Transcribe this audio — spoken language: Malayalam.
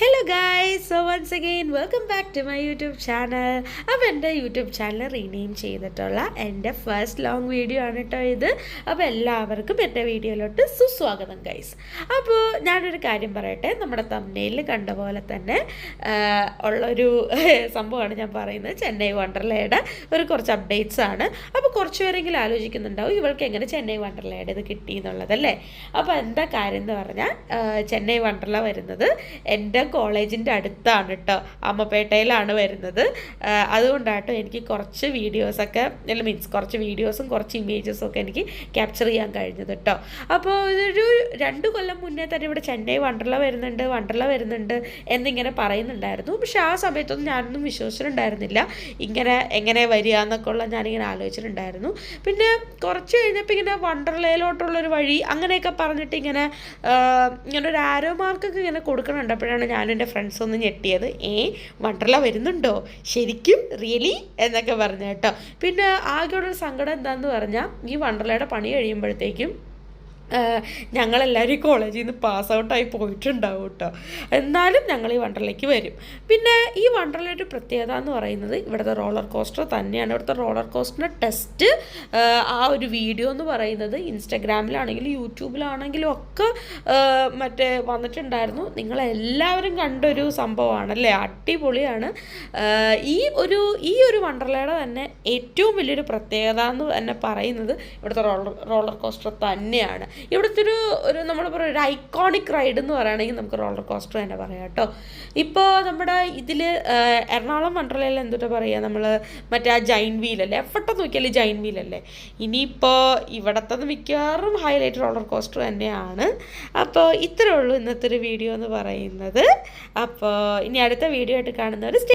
Hello guys so once again welcome back to my YouTube channel അപ്പോൾ എന്റെ യൂട്യൂബ് ചാനൽ റീനെയിം ചെയ്തിട്ടുള്ള എന്റെ ഫസ്റ്റ് ലോങ് വീഡിയോ ആണ് കേട്ടോ ഇത്. അപ്പോൾ എല്ലാവർക്കും എന്റെ വീഡിയോയിലോട്ട് സുസ്വാഗതം ഗൈസ് അപ്പോൾ ഞാനൊരു കാര്യം പറയട്ടെ. നമ്മുടെ തമ്മനയിൽ കണ്ട പോലെ തന്നെ ഉള്ളൊരു സംഭവമാണ് ഞാൻ പറയുന്നത്. ചെന്നൈ വണ്ടർലയുടെ ഒരു കുറച്ച് അപ്ഡേറ്റ്സ് ആണ്. അപ്പോൾ കുറച്ച് പേരെങ്കിലും ആലോചിക്കുന്നുണ്ടാവും ഇവൾക്ക് എങ്ങനെ ചെന്നൈ വണ്ടർലയുടെ ഇത് കിട്ടി എന്നുള്ളതല്ലേ അപ്പോൾ എന്താ കാര്യം എന്ന് പറഞ്ഞാൽ ചെന്നൈ വണ്ടർല വരുന്നത് എന്റെ കോളേജിന്റെ അടുത്താണ് കേട്ടോ അമ്മപ്പേട്ടയിലാണ് വരുന്നത്. അതുകൊണ്ടാട്ടോ എനിക്ക് കുറച്ച് വീഡിയോസൊക്കെ അല്ല മീൻസ് കുറച്ച് വീഡിയോസും കുറച്ച് ഇമേജസും ഒക്കെ എനിക്ക് ക്യാപ്ചർ ചെയ്യാൻ കഴിഞ്ഞത് കേട്ടോ അപ്പോൾ ഇതൊരു രണ്ട് കൊല്ലം മുന്നേ തന്നെ ഇവിടെ ചെന്നൈ വണ്ടർല വരുന്നുണ്ട് വണ്ടർല വരുന്നുണ്ട് എന്നിങ്ങനെ പറയുന്നുണ്ടായിരുന്നു. പക്ഷെ ആ സമയത്തൊന്നും ഞാനൊന്നും വിശ്വസിച്ചിട്ടുണ്ടായിരുന്നില്ല. ഇങ്ങനെ എങ്ങനെ വരിക എന്നൊക്കെ ഉള്ള ഞാനിങ്ങനെ ആലോചിച്ചിട്ടുണ്ടായിരുന്നു. പിന്നെ കുറച്ച് കഴിഞ്ഞപ്പോൾ ഇങ്ങനെ വണ്ടർലയിലോട്ടുള്ളൊരു വഴി അങ്ങനെയൊക്കെ പറഞ്ഞിട്ട് ഇങ്ങനെ ഇങ്ങനെ ഒരു ആരോ മാർക്കൊക്കെ ഇങ്ങനെ കൊടുക്കണുണ്ടപ്പോഴാണ് ഞാനും എന്റെ ഫ്രണ്ട്സും ഒന്ന് ഞെട്ടിയത് ഏ വണ്ടർല വരുന്നുണ്ടോ? ശരിക്കും? റിയലി എന്നൊക്കെ പറഞ്ഞു കേട്ടോ. പിന്നെ ആകെയുള്ളൊരു സങ്കടം എന്താണെന്ന് പറഞ്ഞാൽ ഈ വണ്ടർലയുടെ പണി കഴിയുമ്പോഴത്തേക്കും ഞങ്ങളെല്ലാവരും ഈ കോളേജിൽ നിന്ന് പാസ് ഔട്ടായി പോയിട്ടുണ്ടാവും കേട്ടോ എന്നാലും ഞങ്ങൾ ഈ വണ്ടർലേക്ക് വരും. പിന്നെ ഈ വണ്ടർലയുടെ പ്രത്യേകത എന്ന് പറയുന്നത് ഇവിടുത്തെ റോളർ കോസ്റ്റർ തന്നെയാണ്. ഇവിടുത്തെ റോളർ കോസ്റ്ററിന്റെ ടെസ്റ്റ് ആ ഒരു വീഡിയോ എന്ന് പറയുന്നത് ഇൻസ്റ്റഗ്രാമിലാണെങ്കിലും യൂട്യൂബിലാണെങ്കിലും ഒക്കെ മറ്റേ വന്നിട്ടുണ്ടായിരുന്നു. നിങ്ങളെല്ലാവരും കണ്ടൊരു സംഭവമാണല്ലേ? അടിപൊളിയാണ്. ഈ ഒരു ഈ ഒരു വണ്ടർലയുടെ തന്നെ ഏറ്റവും വലിയൊരു പ്രത്യേകത എന്ന് തന്നെ പറയുന്നത് ഇവിടുത്തെ റോളർ റോളർ കോസ്റ്റർ തന്നെയാണ്. ഇവിടുത്തെ ഒരു ഒരു നമ്മൾ പറയുക ഒരു ഐക്കോണിക് റൈഡ് എന്ന് പറയുകയാണെങ്കിൽ നമുക്ക് റോളർ കോസ്റ്റർ തന്നെ പറയാം കേട്ടോ. ഇപ്പോൾ നമ്മുടെ ഇതിൽ എറണാകുളം വണ്ടർലയിൽ എന്തുട്ടാ പറയുക നമ്മൾ മറ്റേ ആ ജൈൻ വീലല്ലേ എഫട്ടം നോക്കിയാൽ ജൈൻ വീലല്ലേ ഇനിയിപ്പോൾ ഇവിടത്തത് മിക്കവാറും ഹൈലൈറ്റ് റോളർ കോസ്റ്റർ തന്നെയാണ്. അപ്പോൾ ഇത്രയേ ഉള്ളൂ ഇന്നത്തെ ഒരു വീഡിയോ എന്ന് പറയുന്നത്. അപ്പോൾ ഇനി അടുത്ത വീഡിയോ ആയിട്ട് കാണുന്നവർ